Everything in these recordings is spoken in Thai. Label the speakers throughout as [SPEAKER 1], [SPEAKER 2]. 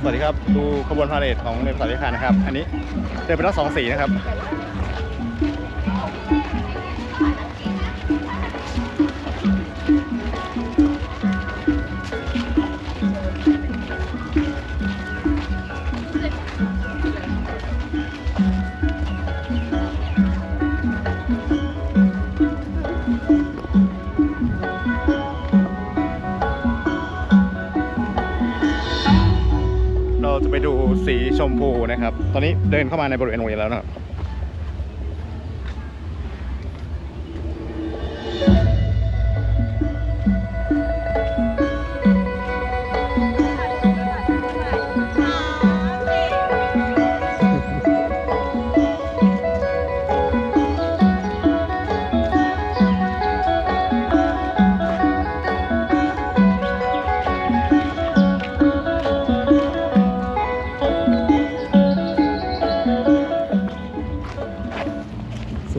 [SPEAKER 1] สวัสดีครับ ดูขบวนพาเหรดของเรือสาริคานะครับ อันนี้เดินไปแล้วสองสีนะครับ ดูสีชมพูนะครับ ตอนนี้เดินเข้ามาในบริเวณโรงเรียนแล้วนะครับ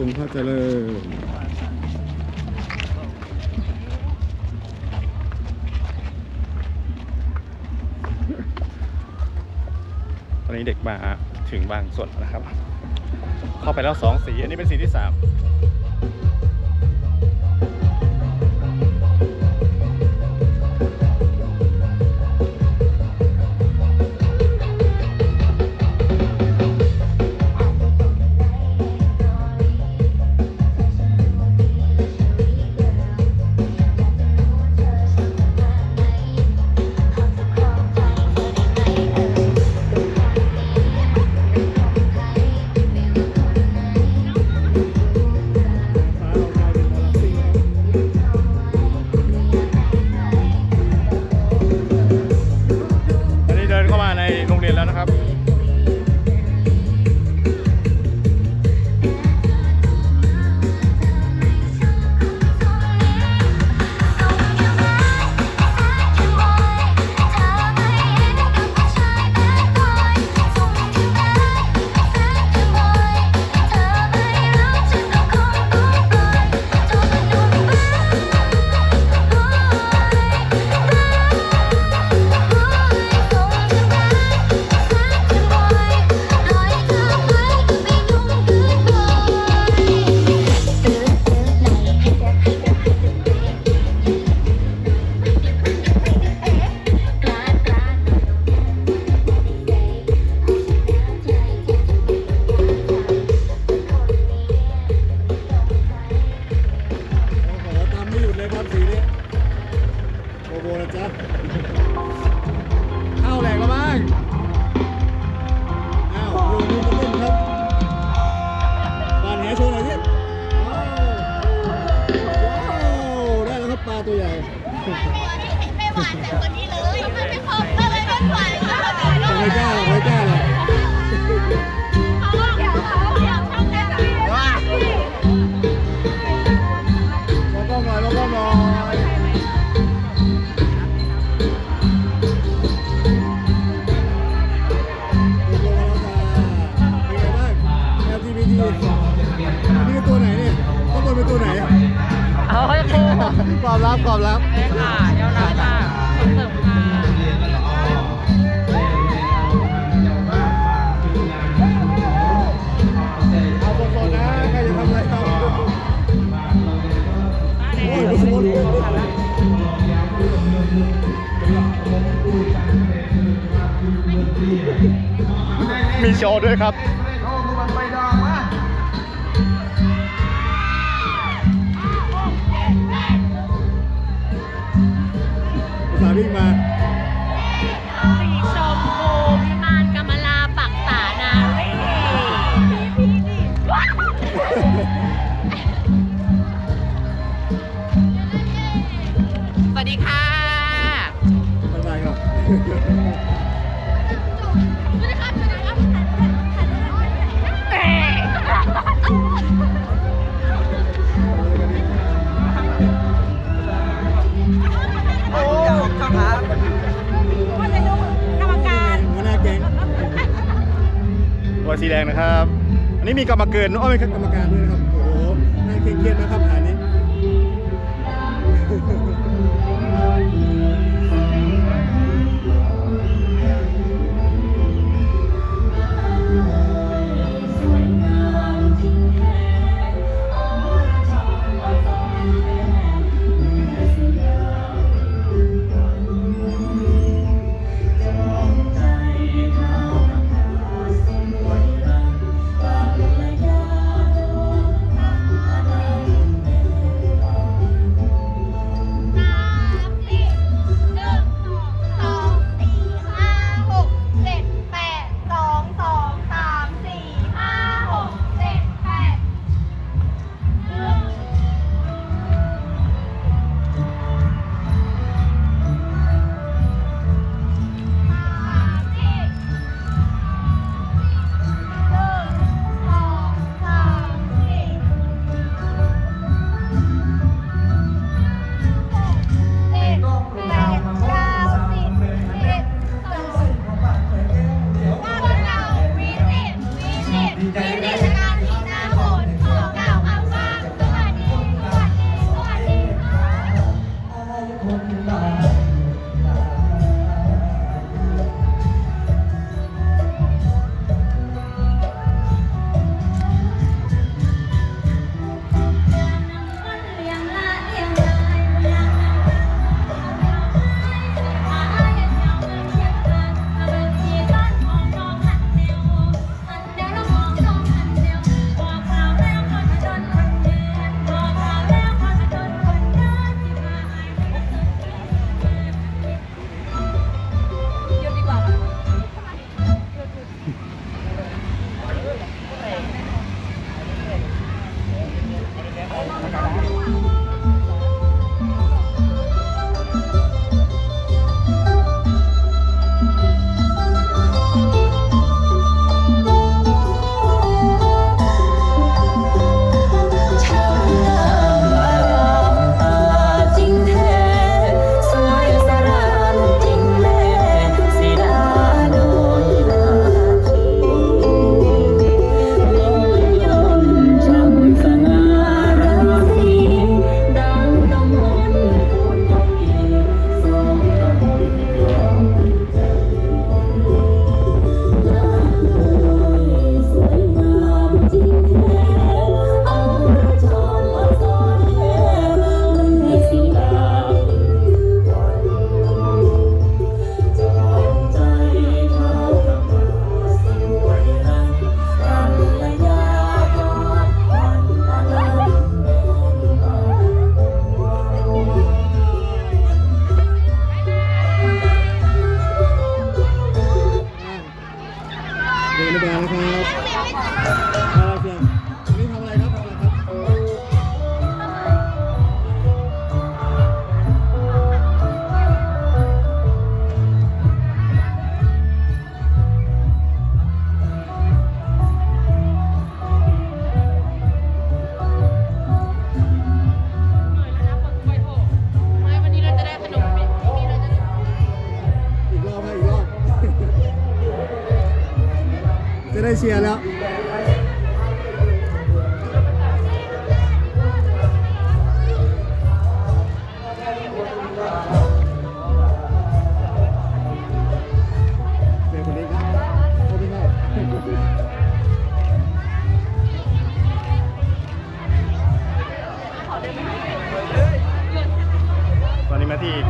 [SPEAKER 2] ทรงพระเจริญ
[SPEAKER 1] ตอนนี้เด็กมาถึงบางส่วนนะครับ เข้าไปแล้วสองสี อันนี้เป็นสีที่สามา
[SPEAKER 2] มไม่หยุดเลยครับสีนี้โบโบนะจ๊ะ วิ่ง
[SPEAKER 3] มา
[SPEAKER 4] สี
[SPEAKER 2] แด
[SPEAKER 1] งนะครับ อันนี้มีกรรมเกินอ้อไม่ครับ
[SPEAKER 2] กรรมการด้วยนะครับ โอ้โหน่าเครียดนะครับอ่านนี้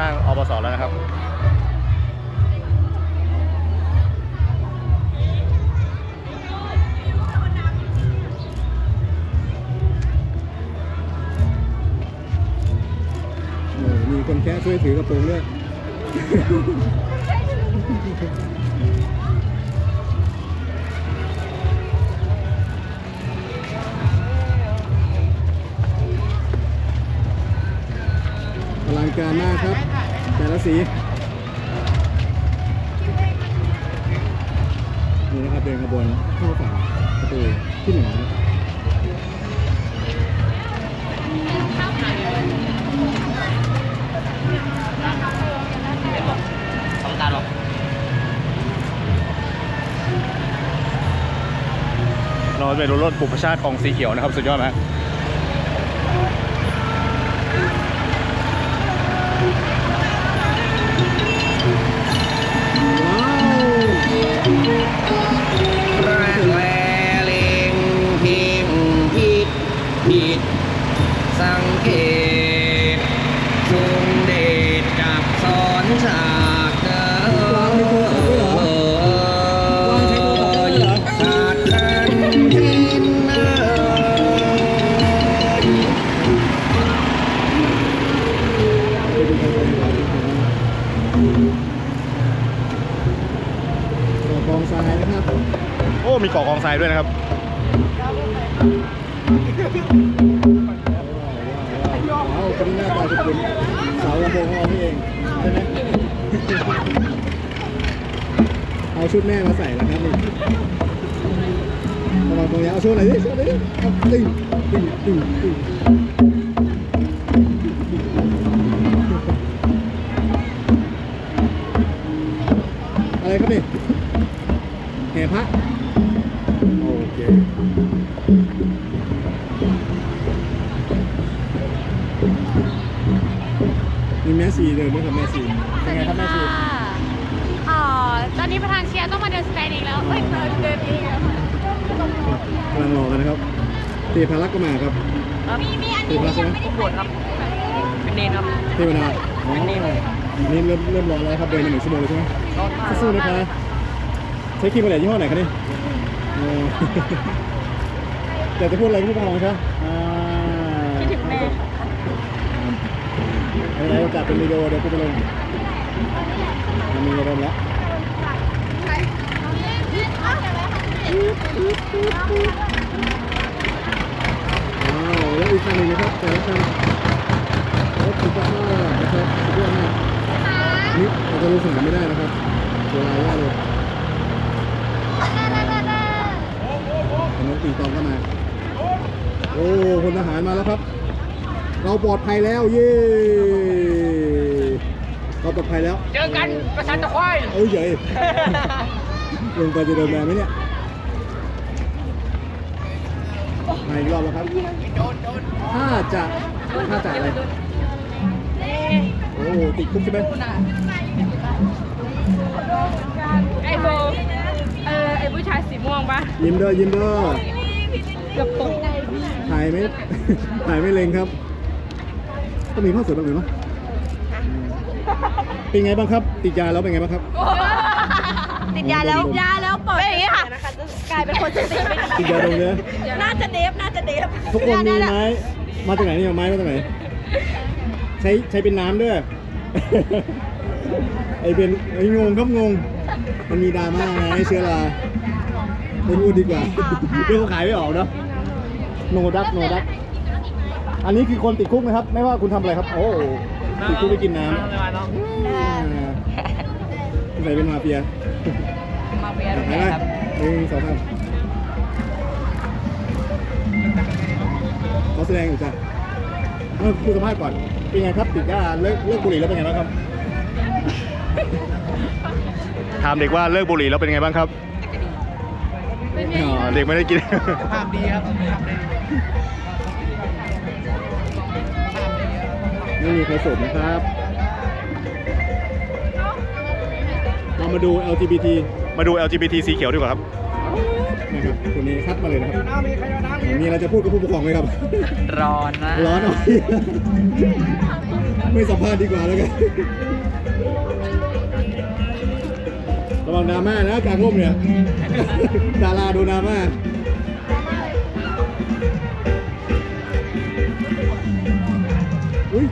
[SPEAKER 4] ข้างอบสแล้วนะครับ
[SPEAKER 2] โอ้มีคนแค่ช่วยถือกระโปรงด้วยอลังการมากครับ แต่ละสีนี่นะครับเดินขบวนเข้าฝั่งประตูที่หนึ่งนะครับ
[SPEAKER 4] เราจะไปดูรถปุพชาติของสีเขียวนะครับ สุดยอดไหม
[SPEAKER 2] ว้าวค
[SPEAKER 4] น
[SPEAKER 2] หน้าตาจะเป็นสาวลำโพงของเรานี่เองใช่ไหมเอาชุดแม่มาใส่แล้วครับนี่ระวังตรงนี้เอาชุดไหนดิชุดไหนดิเอาตึ้งตึ้งตึงตึงอะไรครับนี่แห่พระ มีแม่ซีเดินด้วยครับแม่ซีเป็นไงครับแม่ซี
[SPEAKER 1] อ๋อตอนนี้ประธานเชียร์ต้องมาเดินสแตนเองแล้วเอ้ยเดินเดินเองแล้ว
[SPEAKER 2] กำลังรอกันนะครับเทพารักษ์ก็มาครับ
[SPEAKER 1] มีมีอัน
[SPEAKER 2] เท
[SPEAKER 1] นี้
[SPEAKER 2] พารักษ์ใช่ไหม
[SPEAKER 3] บวชครับ เป็นเนนครับ
[SPEAKER 2] เทพนาอ๋อนี่เริ่มเริ่มรอแล้วครับเดินมาหนึ่งชั่วโมงเลยใช่ไหมสู้ๆนะคะใช้ครีมอะไรยี่ห้อไหนคะนี่อ๋ออยากจะพูดอะไรกับผู้ปกครองครับอ่า
[SPEAKER 1] คิดถึงแม่
[SPEAKER 2] อะไรโอกาสเป็นวิดีโอเดี๋ยวกูไปลงมันมีลงแล้วว้าวแล้วอีกคันหนึ่งนะครับแต่ละคันรถคุณภาพนะครับสุดยอดมากนี่เราจะลงสนามไม่ได้นะครับเวลายากเลยแต่น้องตีตองก็มาโอ้พลทหารมาแล้วครับ เราปลอดภัยแล้วเย้เราปลอดภัยแล้ว
[SPEAKER 3] เจอกันประชันตะควาย
[SPEAKER 2] เอ้ยใหญ่ลงไปจะเดินแรงไหมเนี่ยมาอีกรอบแล้วครับถ้าจะถ้าจะอะไรโอ้ติดคุกใช่ไหม
[SPEAKER 1] ไอโบเออไอผู้ชายสีม่วงปะ
[SPEAKER 2] ยิ้มเด้อยิ้มเด้อ
[SPEAKER 1] เกือบตก
[SPEAKER 2] ถ่ายไม่ถ่ายไม่เลงครับ ต้องมีข้อสวยบ้างไหมเนาะเป็นไงบ้างครับ ติดยาแล้วเป็นไงบ้างครับ
[SPEAKER 1] ติดยาแล้วยาแล้วปลอดเป็นอย่างนี้ค่ะกลายเป็นคนสติไม่ดี
[SPEAKER 2] ติดยาตรงเนี้ย
[SPEAKER 1] น่าจะเดฟน่าจะเดฟ
[SPEAKER 2] ทุกคนมีไม้ มาจากไหนเนี่ยเอาไม้มาจากไหน ใช้ใช้เป็นน้ำด้วย ไอเป็นไองงครับงง มันมีดราม่าไงเชื้อราไม่พูดดีกว่าเดี๋ยวเขาขายไม่ออกเนาะโนดักโนดัก อันนี้คือคนติดคุกนะครับ ไม่ว่าคุณทำอะไรครับ โอ้ติดคุกไปกินน้ำอ่าใส่เป็นมาเฟีย
[SPEAKER 3] มาเฟีย
[SPEAKER 2] ไป
[SPEAKER 3] ดู
[SPEAKER 2] ไป
[SPEAKER 3] แลครับ
[SPEAKER 2] หนึ่งสองสามเขาแสดงอยู่จ้ะเออคุยสัมภาษณ์ก่อน เป็นไงครับติดยาเลิกเลิกบุหรี่แล้วเป็นไงบ้างครับ
[SPEAKER 4] ถามเด็กว่าเลิกบุหรี่แล้วเป็นไงบ้างครับ
[SPEAKER 1] เเป็
[SPEAKER 3] นไง
[SPEAKER 1] อ๋อ เด็กไม่ได้กิน
[SPEAKER 5] ภาพดีครับภาพดี
[SPEAKER 2] ไม่มีใครสนนะครับ เรามาดู LGBT
[SPEAKER 1] มาดู LGBT สีเขียวดีกว่าครับ
[SPEAKER 2] นะครับคนนี้คัดมาเลยนะครับ มีอะไรจะพูดกับผู้ปกครองไหมครับ
[SPEAKER 4] ร้อนนะ
[SPEAKER 2] ร้อนเอาไม่สัมภาษณ์ดีกว่าแล้วกันระวังดราม่านะกลางร่มเนี่ย ดาราโดนดราม่า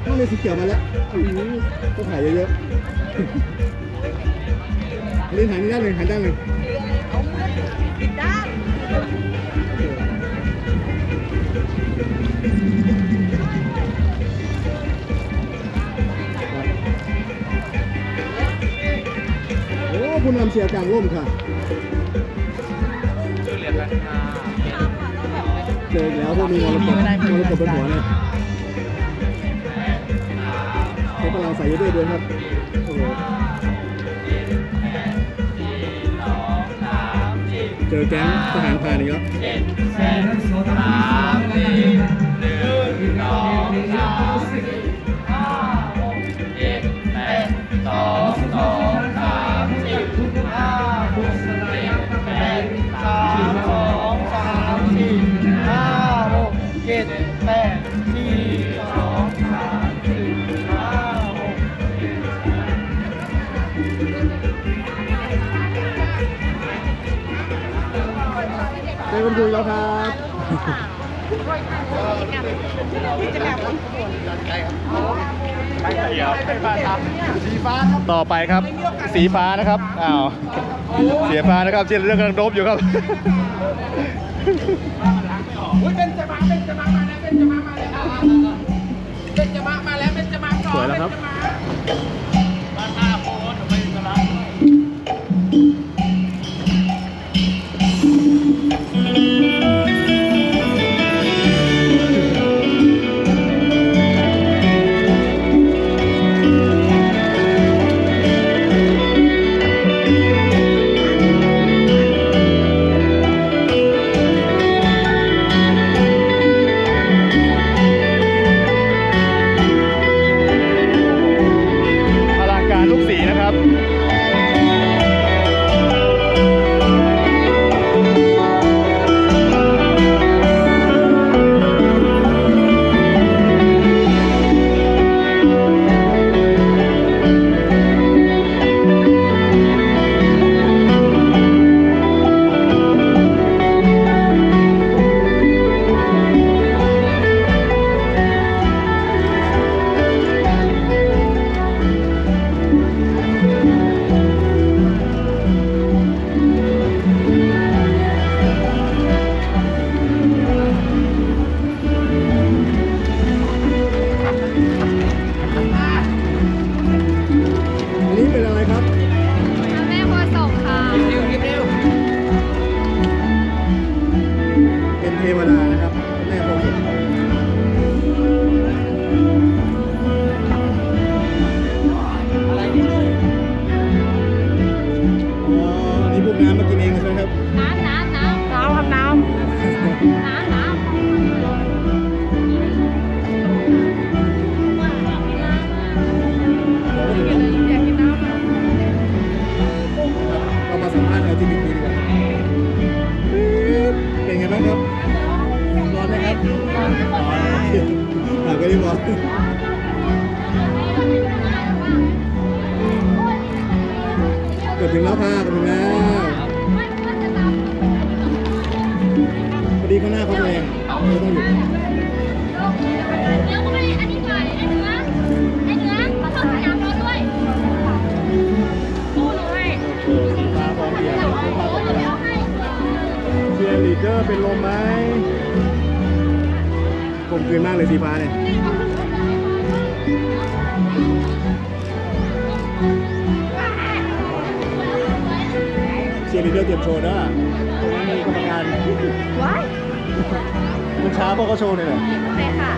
[SPEAKER 2] อุ้ยต้องเลยสีเขียวมาแล้วอุ้ยต้องถ่ายเยอะๆนี่ถ่ายนี่ด้านหนึ่งถ่ายด้านหนึ่งโอ้ผู้นำเชียร์กลางร่มค่ะ
[SPEAKER 4] ช่วยเหลือกันค่ะ
[SPEAKER 2] เจออีกแล้วพวกมีมรกตมรกตบนหัวเนี่ย ใช้พลังใส่เยอะด้วยด้วยครับโอ้โหเจอแก๊งทหารพรานอีกแล้ว
[SPEAKER 1] ต่อไปครับ สีฟ้านะครับอ้าวเสียฟ้านะครับเชียร์เรื่องกำลังโดบอยู่ครับสวยแล้วครับ
[SPEAKER 3] พ
[SPEAKER 2] อดีข้างหน้าเขาแรงไม่ต้องหยุด
[SPEAKER 3] เดี๋ยวก็ไม่อันนี้ก่อนไอ้เนื้อไอ้เนื้อเขาต้องสยามเราด้วยตู้เลย
[SPEAKER 2] โอ้โหสีฟ้าพร้อมเพียงเชียร์ลีดเดอร์เป็นลมไหมกลมกลืนมากเลยสีฟ้าเนี่ยเชียร์ลีดเดอร์เตรียมโชว์นะตรงนั้น มีกรรมการ
[SPEAKER 3] ว้าย
[SPEAKER 2] มันช้าเพราะเขาโชว์เนี่ยแหละ
[SPEAKER 3] โอเคค่ะ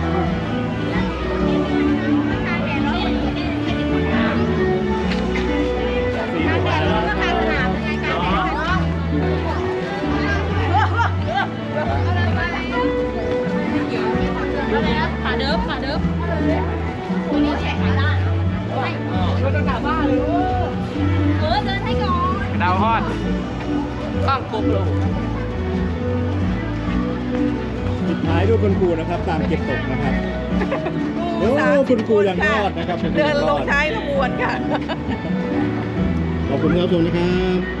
[SPEAKER 2] คุณครูยังรอดนะครับคุณครู
[SPEAKER 3] เดินล
[SPEAKER 2] รองด
[SPEAKER 3] ท้ายขบวนค่ะ
[SPEAKER 2] ขอบคุณครับชมนะครับ